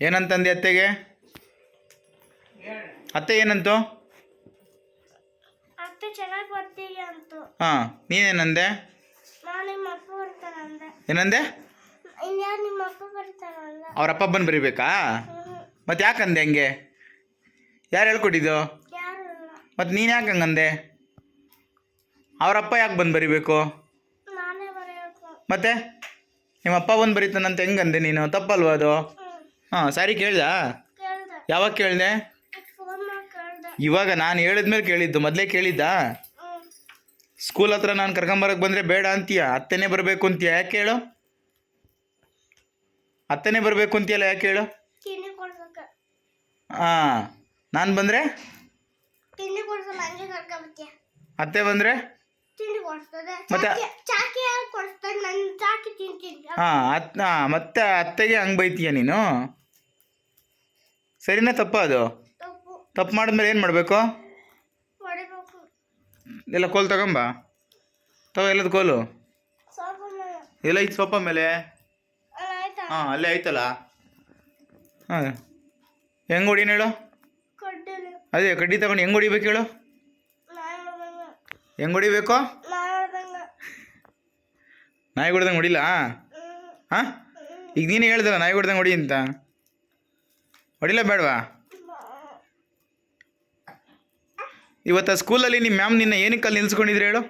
ಏನಂತಂದೆ ಅತ್ತೆಗೆ? ಅತ್ತೆ ಏನಂತು? ಅತ್ತೆ ಚೆನ್ನಾಗಿ ಬರ್ತೀಯ ಅಂತು. ಹಾಂ ನೀನೇನಂದೆ ನಾನು ನಿಮ್ಮ ಅಪ್ಪ ಬರ್ತಾನಂದೆ. ಏನಂದೆ? ಇನ್ಯಾರು ನಿಮ್ಮ ಅಪ್ಪ ಬರ್ತಾನಂದ. ಅವ್ರ ಅಪ್ಪ ಬಂದು ಬರಿಬೇಕಾ. ಮತ್ತೆ ಯಾಕಂದೆ ಹಂಗೆ? ಯಾರು ಹೇಳ್ಕೊಟ್ಟಿದ್ದು? ಯಾರು ಇಲ್ಲ. ಮತ್ತು ನೀನು ಯಾಕೆ ಹಂಗಂದೆ ಅವರಪ್ಪ ಯಾಕೆ ಬಂದು ಬರಿಬೇಕು? ನಾನೇ ಬರೆಯಬೇಕು ಮತ್ತೆ? ನಿಮ್ಮ ಅಪ್ಪ ಬಂದು ಬರೀತಾನಂತ ಹೆಂಗಂದೆ ನೀನು? ತಪ್ಪಲ್ವಾ ಅದು? ಹಾಂ ಸಾರಿ ಕೇಳ್ದ? ಯಾವಾಗ ಕೇಳಿದೆ? ಇವಾಗ ನಾನು ಹೇಳಿದ್ಮೇಲೆ ಕೇಳಿದ್ದು ಮೊದಲೇ ಕೇಳಿದ್ದ? ಸ್ಕೂಲ್ ಹತ್ರ ನಾನು ಕರ್ಕೊಂಬರಕ್ಕೆ ಬಂದರೆ ಬೇಡ ಅಂತೀಯ? ಅತ್ತೆನೇ ಬರಬೇಕು ಅಂತೀಯ? ಯಾಕೆ ಹೇಳು? ಅತ್ತೆನೇ ಬರಬೇಕು ಅಂತೀಯಲ್ಲ ಯಾಕೆ ಹೇಳು? ಹಾಂ ನಾನು ಬಂದರೆ? ಅತ್ತೆ ಬಂದರೆ? ಮತ್ತೆ- ಹಾಂ ಮತ್ತೆ ಅತ್ತೆಗೆ ಹಂಗೆ ಬೈತೀಯ ನೀನು? ಸರಿನಾ ತಪ್ಪ ಅದು? ತಪ್ಪು. ಮಾಡಿದ್ಮೇಲೆ ಏನು ಮಾಡಬೇಕು? ಎಲ್ಲ ಕೋಲು ತಗೊಂಬ. ತಗೋ ಎಲ್ಲದ ಕೋಲು. ಎಲ್ಲ ಐತೆ ಸೊಪ್ಪ ಮೇಲೆ? ಹಾಂ ಅಲ್ಲೇ ಐತಲ್ಲ ಹಾಂ. ಹೆಂಗೆ ಹೊಡಿನ ಹೇಳು? ಅದೇ ಕಡ್ಡಿ ತಗೊಂಡು ಹೆಂಗೆ ಹೊಡಿಬೇಕು ಹೇಳು? ಹೆಂಗೆ ಹೊಡಿಬೇಕು? ನಾಯಿ ಹೊಡ್ದಂಗೆ. ಹೊಡಿಲ್ಲ ಹಾಂ? ಈಗ ನೀನು ಹೇಳ್ದಲ್ಲ ನಾಯಿ ಹೊಡ್ದಂಗೆ ಹೊಡಿ ಅಂತ. ಹೊಡಿಲ್ಲ ಬೇಡವಾ? ಇವತ್ತು ಸ್ಕೂಲಲ್ಲಿ ನಿಮ್ಮ ಮ್ಯಾಮ್ ನಿನ್ನ ಏನಕ್ಕೆ ಅಲ್ಲಿ ನಿಲ್ಸ್ಕೊಂಡಿದ್ರಿ ಹೇಳು?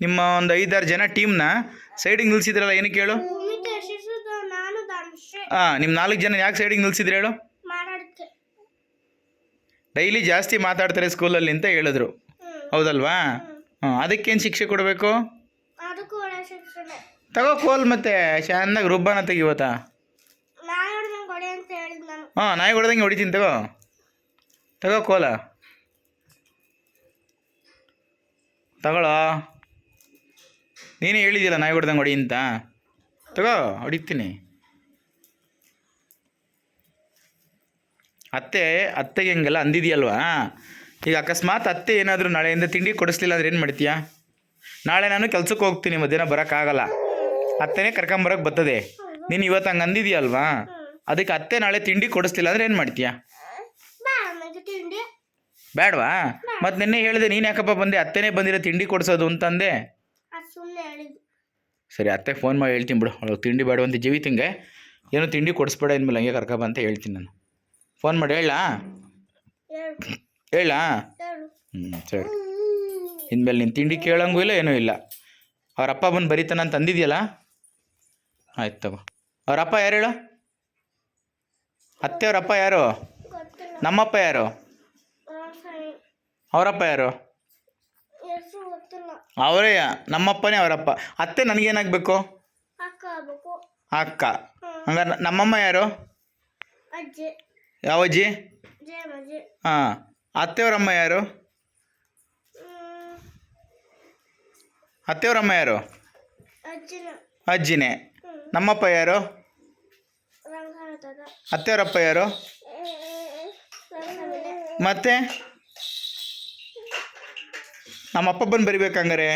ನಿಮ್ಮ ಒಂದು ಐದಾರು ಜನ ಟೀಮ್ನ ಸೈಡಿಗೆ ನಿಲ್ಸಿದ್ರಲ್ಲ ಏನಕ್ಕೆ ಹೇಳು? ಹಾಂ ನಿಮ್ಮ ನಾಲ್ಕು ಜನ ಯಾಕೆ ಸೈಡಿಗೆ ನಿಲ್ಸಿದ್ರು ಹೇಳು? ಡೈಲಿ ಜಾಸ್ತಿ ಮಾತಾಡ್ತಾರೆ ಸ್ಕೂಲಲ್ಲಿ ಅಂತ ಹೇಳಿದ್ರು. ಹೌದಲ್ವಾ? ಹಾಂ ಅದಕ್ಕೇನು ಶಿಕ್ಷೆ ಕೊಡಬೇಕು? ತಗೋ ಕೋಲ್ ಮತ್ತೆ ಚೆನ್ನಾಗಿ ರುಬ್ಬಾನ ತೆಗಿವತ್ತ ನಾನು ಹೇಳ್ದಂಗೆ ಕೊಡಿ ಅಂತ ಹೇಳಿದ್ ನಾನು ಹಾಂ, ನಾಯಿ ಹೊಡೆದಂಗೆ ಹೊಡಿತೀನಿ, ತಗೋ. ತಗೋ ಕೋಲ. ತಗೊಳ್ಳೋ. ನೀನೇ ಹೇಳಿದಿಲ್ಲ ನಾಯಿ ಹೊಡೆದಂಗೆ ಹೊಡಿ ಅಂತ. ತಗೋ, ಹೊಡಿತೀನಿ. ಅತ್ತೆ, ಅತ್ತೆಗೆ ಹೆಂಗಲ್ಲ ಅಂದಿದೆಯಲ್ವಾ? ಈಗ ಅಕಸ್ಮಾತ್ ಅತ್ತೆ ಏನಾದರೂ ನಾಳೆಯಿಂದ ತಿಂಡಿ ಕೊಡಿಸ್ಲಿಲ್ಲ ಅಂದ್ರೆ ಏನು ಮಾಡ್ತೀಯಾ? ನಾಳೆ ನಾನು ಕೆಲ್ಸಕ್ಕೆ ಹೋಗ್ತೀನಿ, ಮಧ್ಯಾಹ್ನ ಬರೋಕ್ಕಾಗಲ್ಲ. ಅತ್ತೆನೇ ಕರ್ಕೊಂಬರಕ್ಕೆ ಬರ್ತದೆ. ನೀನು ಇವತ್ತು ಹಂಗೆ ಅಂದಿದ್ಯಲ್ವಾ? ಅದಕ್ಕೆ ಅತ್ತೆ ನಾಳೆ ತಿಂಡಿ ಕೊಡಿಸ್ತಿಲ್ಲ ಅಂದ್ರೆ ಏನು ಮಾಡ್ತೀಯಾ? ಬೇಡವಾ ಮತ್ತೆ ನಿನ್ನೆ ಹೇಳಿದೆ ನೀನು ಯಾಕಪ್ಪ ಬಂದೆ? ಅತ್ತೆನೇ ಬಂದಿರೋ ತಿಂಡಿ ಕೊಡಿಸೋದು ಅಂತಂದೆ. ಸರಿ ಅತ್ತೆ ಫೋನ್ ಮಾಡಿ ಹೇಳ್ತೀನಿ ಬಿಡು. ಅವಳು ತಿಂಡಿ ಬೇಡ ಅಂತ ಜೀವಿತಂಗೆ ಏನು ತಿಂಡಿ ಕೊಡಿಸ್ಬೇಡ ಇನ್ಮೇಲೆ ಹಂಗೆ ಕರ್ಕೊಬ ಅಂತ ಹೇಳ್ತೀನಿ ನಾನು. ಫೋನ್ ಮಾಡಿ ಹೇಳಾ. ಹೇಳು. ಹ್ಞೂ ಸರಿ. ಇನ್ಮೇಲೆ ನೀನು ತಿಂಡಿ ಕೇಳಂಗೂ ಇಲ್ಲ ಏನೂ ಇಲ್ಲ. ಅವ್ರಪ್ಪ ಬಂದು ಬರೀತಾನ ಅಂತ ಅಂದಿದ್ಯಲ್ಲ? ಆಯ್ತು ತಗೋ. ಅವರಪ್ಪ ಯಾರು ಹೇಳು? ಅತ್ತೆ ಅವ್ರ ಅಪ್ಪ ಯಾರು? ನಮ್ಮಪ್ಪ ಯಾರು? ಅವರಪ್ಪ ಯಾರು? ಅವರೇ ನಮ್ಮಪ್ಪನೇ ಅವರಪ್ಪ. ಅತ್ತೆ ನನಗೇನಾಗಬೇಕು ಅಕ್ಕ ಹಂಗಾರೆ ನಮ್ಮಮ್ಮ ಯಾರು? ಅಜ್ಜಿ. ಯಾವ ಅಜ್ಜಿ? ಹಾ. ಅತ್ತೆಯವರಮ್ಮ ಯಾರು? ಅತ್ತೆಯವರಮ್ಮ ಯಾರು? ಅಜ್ಜಿನೇ. ನಮ್ಮಪ್ಪ ಯಾರು? ಅತ್ತೆಯವರಪ್ಪ ಯಾರು? ಮತ್ತೆ? ನಮ್ಮಪ್ಪ ಬಂದು ಬರಿಬೇಕಂಗಾರೆ.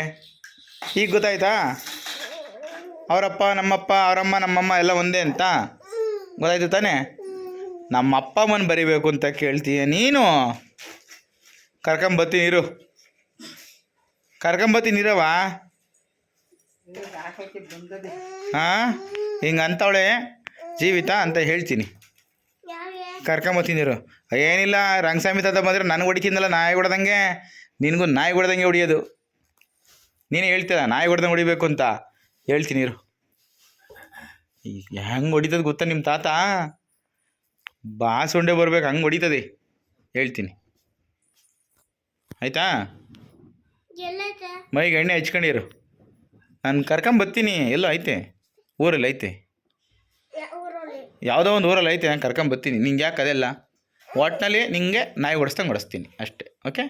ಈಗ ಗೊತ್ತಾಯ್ತಾ? ಅವರಪ್ಪ ನಮ್ಮಪ್ಪ ಅವರಮ್ಮ ನಮ್ಮಮ್ಮ ಎಲ್ಲ ಒಂದೇ ಅಂತ? ಗೊತ್ತಾಯ್ತು ತಾನೇ? ನಮ್ಮಪ್ಪ ಬಂದು ಬರಿಬೇಕು ಅಂತ ಕೇಳ್ತೀಯ ನೀನು? ಕರ್ಕೊಂಬತ್ತೀನಿ ಇರು. ಕರ್ಕೊಂಬತ್ತೀನಿ ಇರವ ಹಾಂ ಹಿಂಗೆ ಅಂತವಳೆ ಜೀವಿತ ಅಂತ ಹೇಳ್ತೀನಿ. ಕರ್ಕೊಂಬತ್ತೀನಿರು ಏನಿಲ್ಲ ರಂಗಸ್ವಾಮಿ ತಾತ ಬಂದರೆ ನನಗೆ ಹೊಡಿತೀನಲ್ಲ ನಾಯಿ ಹೊಡೆದಂಗೆ ನಿನಗೂ ನಾಯಿ ಹೊಡೆದಂಗೆ ಹೊಡಿಯೋದು. ನೀನು ಹೇಳ್ತೀರ ನಾಯಿ ಹೊಡೆದಂಗೆ ಹೊಡಿಬೇಕು ಅಂತ. ಹೇಳ್ತೀನಿ ಇರು. ಹೆಂಗೆ ಹೊಡಿತದ ಗೊತ್ತಾ ನಿಮ್ಮ ತಾತ? ಬಾಸುಂಡೆ ಬರ್ಬೇಕು ಹಂಗೆ ಹೊಡಿತದೆ. ಹೇಳ್ತೀನಿ. ಆಯಿತಾ? ಮೈಗೆ ಎಣ್ಣೆ ಹಚ್ಕೊಂಡಿರು. ನಾನು ಕರ್ಕೊಂಬತ್ತೀನಿ ಎಲ್ಲೋ ಐತೆ ಊರಲ್ಲಿ ಐತೆ ಯಾವುದೋ ಒಂದು ಊರಲ್ಲಿ ಐತೆ, ನಾನು ಕರ್ಕೊಂಬರ್ತೀನಿ ನಿಂಗೆ ಯಾಕೆ ಅದೆಲ್ಲ? ಒಟ್ಟಿನಲ್ಲಿ ನಿಂಗೆ ನಾಯಿ ಓಡಿಸ್ದಂಗೆ ಓಡಿಸ್ತೀನಿ. ಅಷ್ಟೇ ಓಕೆ